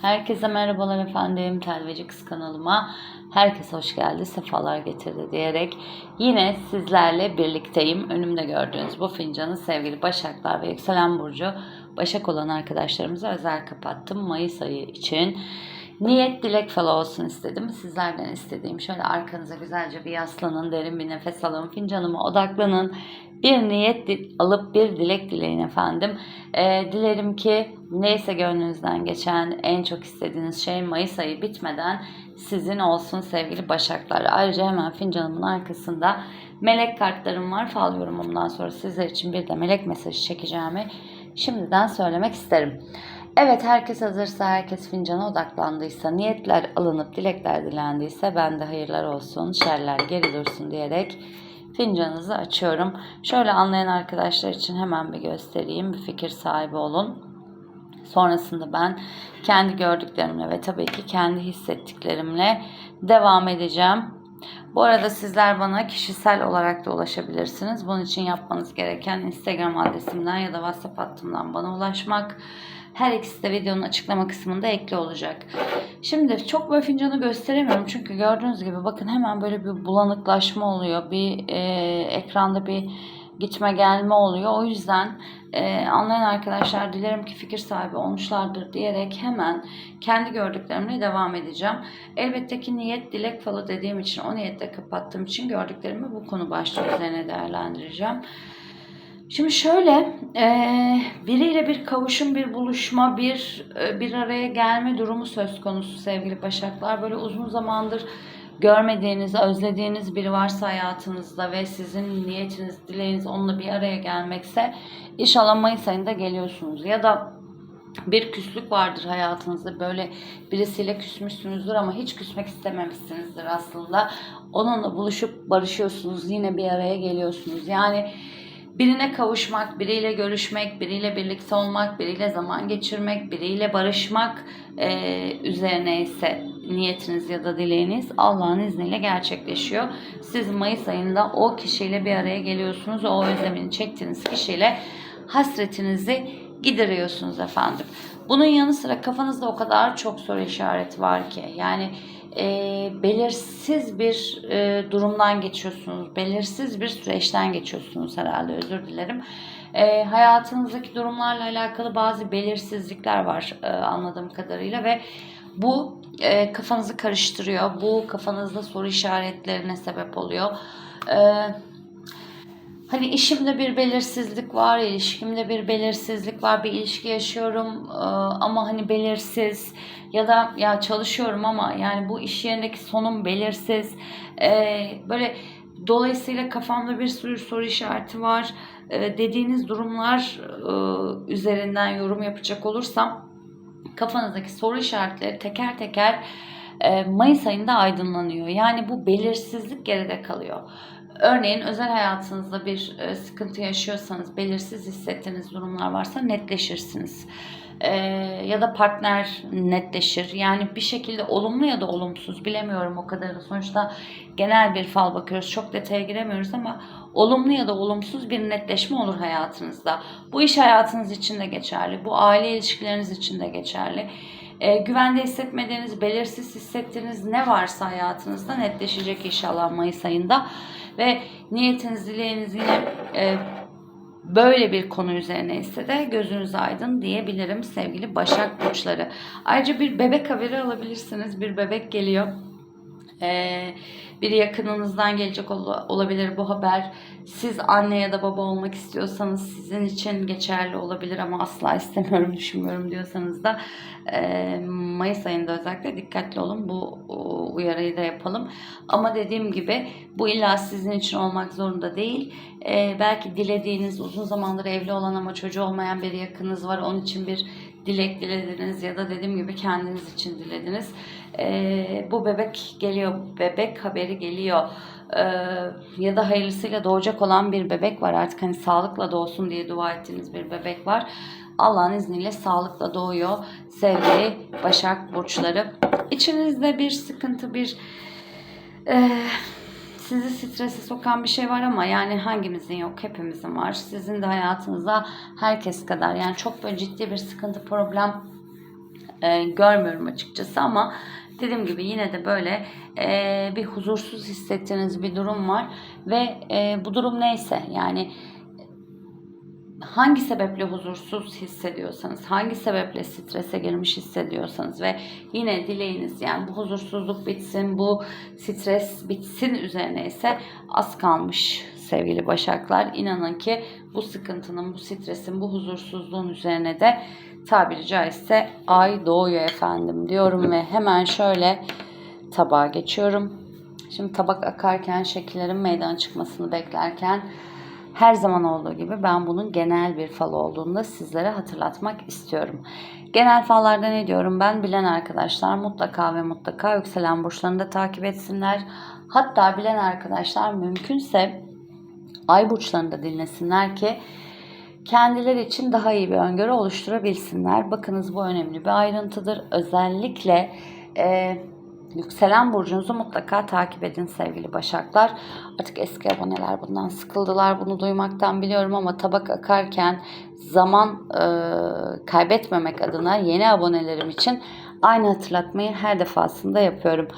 Herkese merhabalar efendim. Telveci Kız kanalıma herkes hoş geldi, sefalar getirdi diyerek yine sizlerle birlikteyim. Önümde gördüğünüz bu fincanı sevgili Başaklar ve Yükselen Burcu Başak olan arkadaşlarımıza özel kapattım. Mayıs ayı için niyet dilek falan olsun istedim. Sizlerden istediğim şöyle arkanıza güzelce bir yaslanın, derin bir nefes alın, fincanıma odaklanın. Bir niyet alıp bir dilek dileyin efendim. Ee, dilerim ki neyse gönlünüzden geçen en çok istediğiniz şey Mayıs ayı bitmeden sizin olsun sevgili Başaklar. Ayrıca hemen fincanımın arkasında melek kartlarım var. Fal yorumumdan sonra sizler için bir de melek mesajı çekeceğimi şimdiden söylemek isterim. Evet herkes hazırsa, herkes fincana odaklandıysa, niyetler alınıp dilekler dilendiyse ben de hayırlar olsun, şerler geri dursun diyerek fincanınızı açıyorum. Şöyle anlayan arkadaşlar için hemen bir göstereyim, bir fikir sahibi olun. Sonrasında ben kendi gördüklerimle ve tabii ki kendi hissettiklerimle devam edeceğim. Bu arada sizler bana kişisel olarak da ulaşabilirsiniz. Bunun için yapmanız gereken Instagram adresimden ya da WhatsApp hattımdan bana ulaşmak. Her ikisi de videonun açıklama kısmında ekli olacak. Şimdi çok böyle fincanı gösteremiyorum çünkü gördüğünüz gibi bakın hemen böyle bir bulanıklaşma oluyor. Bir e, ekranda bir gitme gelme oluyor. O yüzden e, anlayan arkadaşlar dilerim ki fikir sahibi olmuşlardır diyerek hemen kendi gördüklerimle devam edeceğim. Elbette ki niyet dilek falı dediğim için o niyetle kapattığım için gördüklerimi bu konu başlığı üzerine değerlendireceğim. Şimdi şöyle e, biriyle bir kavuşum, bir buluşma, bir e, bir araya gelme durumu söz konusu sevgili Başaklar. Böyle uzun zamandır görmediğiniz, özlediğiniz biri varsa hayatınızda ve sizin niyetiniz, dileğiniz onunla bir araya gelmekse inşallah Mayıs ayında geliyorsunuz. Ya da bir küslük vardır hayatınızda böyle birisiyle küsmüşsünüzdür ama hiç küsmek istememişsinizdir aslında. Onunla buluşup barışıyorsunuz, yine bir araya geliyorsunuz. Yani birine kavuşmak, biriyle görüşmek, biriyle birlikte olmak, biriyle zaman geçirmek, biriyle barışmak e, üzerine ise niyetiniz ya da dileğiniz Allah'ın izniyle gerçekleşiyor. Siz Mayıs ayında o kişiyle bir araya geliyorsunuz. O özlemini çektiğiniz kişiyle hasretinizi gideriyorsunuz efendim. Bunun yanı sıra kafanızda o kadar çok soru işareti var ki yani e, belirsiz bir e, durumdan geçiyorsunuz, belirsiz bir süreçten geçiyorsunuz herhalde özür dilerim. E, hayatınızdaki durumlarla alakalı bazı belirsizlikler var e, anladığım kadarıyla ve bu e, kafanızı karıştırıyor, bu kafanızda soru işaretlerine sebep oluyor. E, Hani işimde bir belirsizlik var, ilişkimde bir belirsizlik var, bir ilişki yaşıyorum e, ama hani belirsiz ya da ya çalışıyorum ama yani bu iş yerindeki sonum belirsiz. E, böyle dolayısıyla kafamda bir sürü soru işareti var. E, dediğiniz durumlar üzerinden yorum yapacak olursam kafanızdaki soru işaretleri teker teker Mayıs ayında aydınlanıyor. Yani bu belirsizlik geride kalıyor. Örneğin özel hayatınızda bir e, sıkıntı yaşıyorsanız, belirsiz hissettiğiniz durumlar varsa netleşirsiniz. E, ya da partner netleşir. Yani bir şekilde olumlu ya da olumsuz bilemiyorum o kadarı. Sonuçta genel bir fal bakıyoruz. Çok detaya giremiyoruz ama olumlu ya da olumsuz bir netleşme olur hayatınızda. Bu iş hayatınız için de geçerli. Bu aile ilişkileriniz için de geçerli. E, güvende hissetmediğiniz, belirsiz hissettiğiniz ne varsa hayatınızda netleşecek inşallah Mayıs ayında. Ve niyetiniz, dileğiniz yine e, böyle bir konu üzerine ise de gözünüz aydın diyebilirim sevgili Başak Burçları. Ayrıca bir bebek haberi alabilirsiniz. Bir bebek geliyor. Ee, bir yakınınızdan gelecek ol- olabilir bu haber. Siz anne ya da baba olmak istiyorsanız sizin için geçerli olabilir ama asla istemiyorum, düşünmüyorum diyorsanız da e, Mayıs ayında özellikle dikkatli olun. Bu uyarıyı da yapalım. Ama dediğim gibi bu illa sizin için olmak zorunda değil. E, belki dilediğiniz uzun zamandır evli olan ama çocuğu olmayan bir yakınınız var. Onun için bir dilek dilediniz ya da dediğim gibi kendiniz için dilediniz. Ee, bu bebek geliyor, bebek haberi geliyor. Ee, ya da hayırlısıyla doğacak olan bir bebek var artık hani sağlıkla doğsun diye dua ettiğiniz bir bebek var. Allah'ın izniyle sağlıkla doğuyor sevgili Başak Burçları. İçinizde bir sıkıntı, bir e, sizi strese sokan bir şey var ama yani hangimizin yok hepimizin var. Sizin de hayatınızda herkes kadar yani çok böyle ciddi bir sıkıntı problem e, görmüyorum açıkçası ama dediğim gibi yine de böyle e, bir huzursuz hissettiğiniz bir durum var ve e, bu durum neyse yani hangi sebeple huzursuz hissediyorsanız, hangi sebeple strese girmiş hissediyorsanız ve yine dileğiniz yani bu huzursuzluk bitsin, bu stres bitsin üzerine ise az kalmış sevgili Başaklar. İnanın ki bu sıkıntının, bu stresin, bu huzursuzluğun üzerine de tabiri caizse ay doğuyor efendim diyorum ve hemen şöyle tabağa geçiyorum. Şimdi tabak akarken şekillerin meydana çıkmasını beklerken her zaman olduğu gibi ben bunun genel bir fal olduğunu da sizlere hatırlatmak istiyorum. Genel fallarda ne diyorum ben bilen arkadaşlar mutlaka ve mutlaka yükselen burçlarını da takip etsinler. Hatta bilen arkadaşlar mümkünse ay burçlarını da dinlesinler ki kendileri için daha iyi bir öngörü oluşturabilsinler. Bakınız bu önemli bir ayrıntıdır. Özellikle e, yükselen burcunuzu mutlaka takip edin sevgili Başaklar. Artık eski aboneler bundan sıkıldılar bunu duymaktan biliyorum ama tabak akarken zaman e, kaybetmemek adına yeni abonelerim için aynı hatırlatmayı her defasında yapıyorum.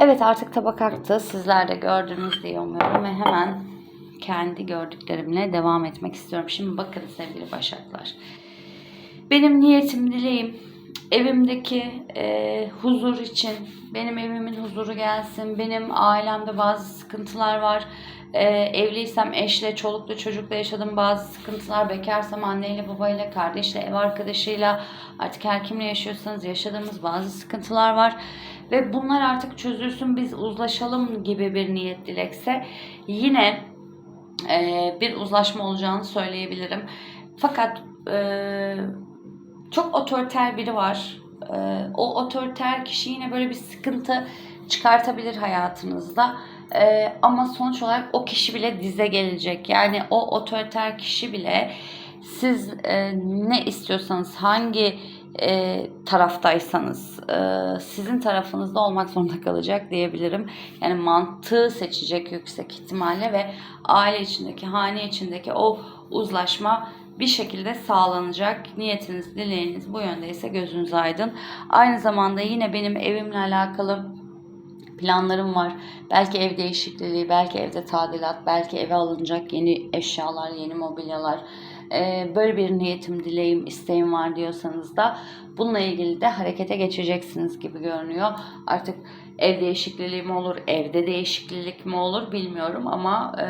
Evet artık tabak aktı. Sizler de gördünüz diye umuyorum ve hemen kendi gördüklerimle devam etmek istiyorum. Şimdi bakın sevgili Başaklar. Benim niyetim, dileğim evimdeki e, huzur için, benim evimin huzuru gelsin, benim ailemde bazı sıkıntılar var. E, evliysem eşle, çolukla, çocukla yaşadığım bazı sıkıntılar, bekarsam anneyle, babayla, kardeşle, ev arkadaşıyla, artık her kimle yaşıyorsanız yaşadığımız bazı sıkıntılar var. Ve bunlar artık çözülsün, biz uzlaşalım gibi bir niyet dilekse yine e, bir uzlaşma olacağını söyleyebilirim. Fakat e, çok otoriter biri var. E, o otoriter kişi yine böyle bir sıkıntı çıkartabilir hayatınızda. E, ama sonuç olarak o kişi bile dize gelecek. Yani o otoriter kişi bile siz e, ne istiyorsanız hangi e, taraftaysanız e, sizin tarafınızda olmak zorunda kalacak diyebilirim. Yani mantığı seçecek yüksek ihtimalle ve aile içindeki, hane içindeki o uzlaşma bir şekilde sağlanacak. Niyetiniz, dileğiniz bu yöndeyse gözünüz aydın. Aynı zamanda yine benim evimle alakalı planlarım var. Belki ev değişikliği, belki evde tadilat, belki eve alınacak yeni eşyalar, yeni mobilyalar. Ee, böyle bir niyetim, dileğim, isteğim var diyorsanız da bununla ilgili de harekete geçeceksiniz gibi görünüyor. Artık ev değişikliği mi olur, evde değişiklik mi olur bilmiyorum ama e,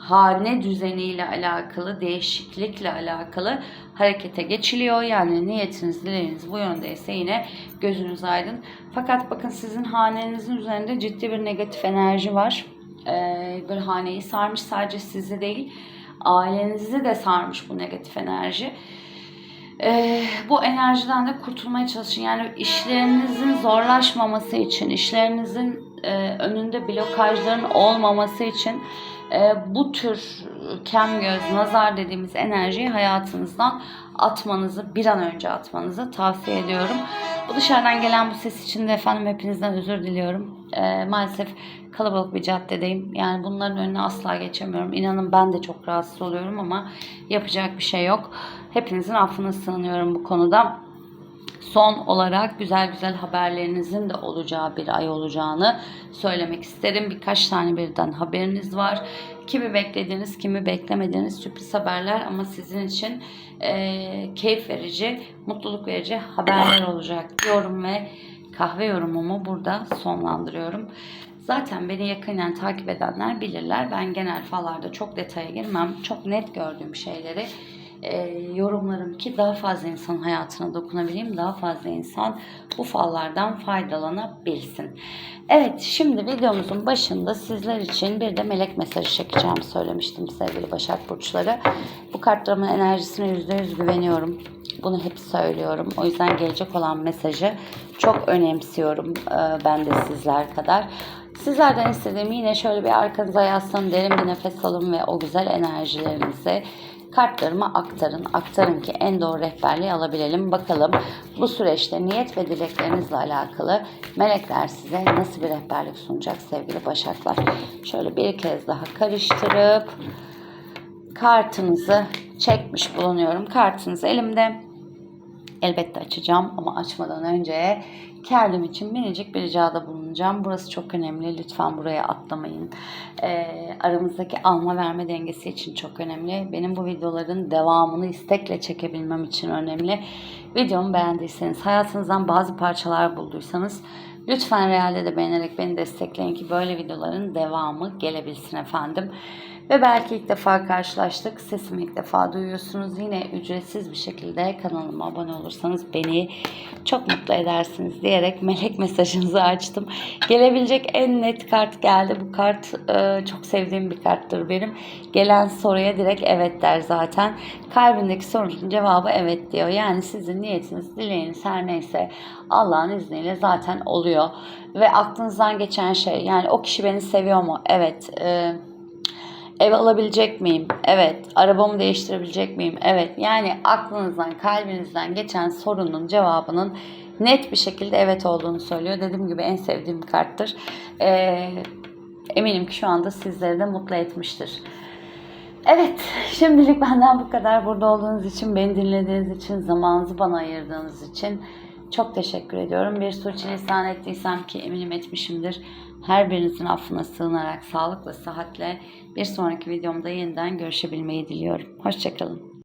hane düzeniyle alakalı, değişiklikle alakalı harekete geçiliyor. Yani niyetiniz, dileğiniz bu yöndeyse yine gözünüz aydın. Fakat bakın sizin hanenizin üzerinde ciddi bir negatif enerji var. Ee, böyle haneyi sarmış sadece sizi değil, ailenizi de sarmış bu negatif enerji. Ee, bu enerjiden de kurtulmaya çalışın. Yani işlerinizin zorlaşmaması için, işlerinizin e, önünde blokajların olmaması için e, bu tür kem göz, nazar dediğimiz enerjiyi hayatınızdan atmanızı, bir an önce atmanızı tavsiye ediyorum. Bu dışarıdan gelen bu ses için de efendim hepinizden özür diliyorum. E, maalesef kalabalık bir caddedeyim. Yani bunların önüne asla geçemiyorum. İnanın ben de çok rahatsız oluyorum ama yapacak bir şey yok. Hepinizin affını sığınıyorum bu konuda. Son olarak güzel güzel haberlerinizin de olacağı bir ay olacağını söylemek isterim. Birkaç tane birden haberiniz var. Kimi beklediğiniz, kimi beklemediğiniz sürpriz haberler ama sizin için e, keyif verici, mutluluk verici haberler olacak diyorum ve kahve yorumumu burada sonlandırıyorum. Zaten beni yakından takip edenler bilirler. Ben genel fallarda çok detaya girmem. Çok net gördüğüm şeyleri e, yorumlarım ki daha fazla insan hayatına dokunabileyim. Daha fazla insan bu fallardan faydalanabilsin. Evet şimdi videomuzun başında sizler için bir de melek mesajı çekeceğimi söylemiştim sevgili Başak Burçları. Bu kartlarımın enerjisine %100 güveniyorum. Bunu hep söylüyorum. O yüzden gelecek olan mesajı çok önemsiyorum e, ben de sizler kadar. Sizlerden istediğim yine şöyle bir arkanıza yaslanın, derin bir nefes alın ve o güzel enerjilerinizi kartlarıma aktarın. Aktarın ki en doğru rehberliği alabilelim. Bakalım bu süreçte niyet ve dileklerinizle alakalı melekler size nasıl bir rehberlik sunacak sevgili başaklar. Şöyle bir kez daha karıştırıp kartınızı çekmiş bulunuyorum. Kartınız elimde. Elbette açacağım ama açmadan önce kendim için minicik bir ricada bulunacağım. Burası çok önemli. Lütfen buraya atlamayın. Ee, aramızdaki alma verme dengesi için çok önemli. Benim bu videoların devamını istekle çekebilmem için önemli. Videomu beğendiyseniz, hayatınızdan bazı parçalar bulduysanız lütfen realde de beğenerek beni destekleyin ki böyle videoların devamı gelebilsin efendim. Ve belki ilk defa karşılaştık. Sesimi ilk defa duyuyorsunuz. Yine ücretsiz bir şekilde kanalıma abone olursanız beni çok mutlu edersiniz diyerek melek mesajınızı açtım. Gelebilecek en net kart geldi. Bu kart e, çok sevdiğim bir karttır benim. Gelen soruya direkt evet der zaten. Kalbindeki sorunun cevabı evet diyor. Yani sizin niyetiniz, dileğiniz her neyse Allah'ın izniyle zaten oluyor. Ve aklınızdan geçen şey yani o kişi beni seviyor mu? Evet. Evet Ev alabilecek miyim? Evet. Arabamı değiştirebilecek miyim? Evet. Yani aklınızdan, kalbinizden geçen sorunun cevabının net bir şekilde evet olduğunu söylüyor. Dediğim gibi en sevdiğim karttır. Ee, eminim ki şu anda sizleri de mutlu etmiştir. Evet, şimdilik benden bu kadar. Burada olduğunuz için, beni dinlediğiniz için, zamanınızı bana ayırdığınız için çok teşekkür ediyorum. Bir sürçülisan ettiysem ki eminim etmişimdir. Her birinizin affına sığınarak sağlıkla, sıhhatle bir sonraki videomda yeniden görüşebilmeyi diliyorum. Hoşçakalın.